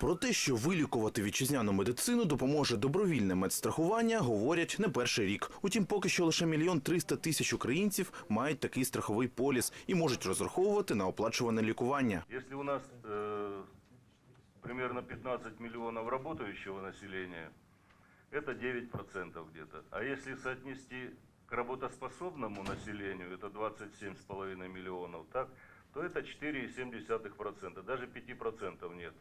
Про те, що вилікувати вітчизняну медицину допоможе добровільне медстрахування, говорять не перший рік. Утім, поки що лише мільйон триста тисяч українців мають такий страховий поліс і можуть розраховувати на оплачуване лікування. Если у нас э, примерно 15 миллионов работающего населения, это 9% где-то. А если соотнести к работоспособному населению, это 27,5 миллионов, так, то это 4,7%, даже 5% нет.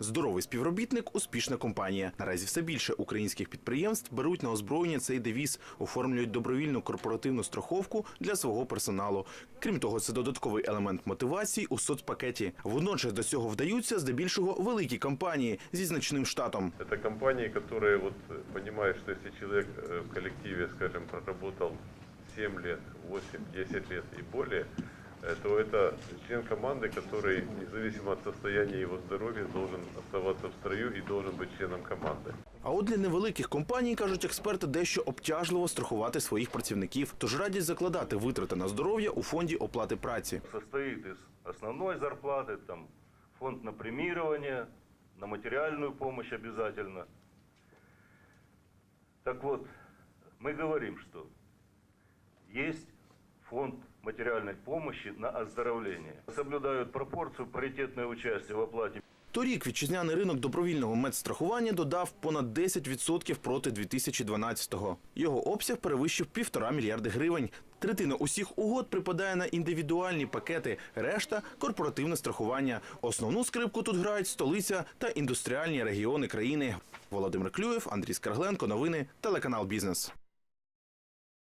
Здоровий співробітник успішна компанія. Наразі все більше українських підприємств беруть на озброєння цей девіз, оформлюють добровільну корпоративну страховку для свого персоналу. Крім того, це додатковий елемент мотивації у соцпакеті. Водночас до цього вдаються здебільшого великі компанії зі значним штатом. Это компании, которые вот э, понимают, что если человек э, в коллективе, скажем, проработал 7 лет, 8, 10 лет и более, э, то это член команды, который, независимо от состояния его здоровья, должен оставаться в строю и должен быть членом команды. А от для невеликих компаній, кажуть експерти, дещо обтяжливо страхувати своїх працівників, тож радять закладати витрати на здоров'я у фонді оплати праці. Состоит из основной зарплаты, там, фонд на премирование, на материальную помощь обязательно. Так вот, мы говорим, что есть фонд материальной помощи на оздоровление. Соблюдают пропорцию паритетное участие в оплате Торік вітчизняний ринок добровільного медстрахування додав понад 10% проти 2012-го. Його обсяг перевищив півтора мільярди гривень. Третина усіх угод припадає на індивідуальні пакети, решта корпоративне страхування. Основну скрипку тут грають столиця та індустріальні регіони країни. Володимир Клюєв, Андрій Скаргленко. Новини телеканал Бізнес.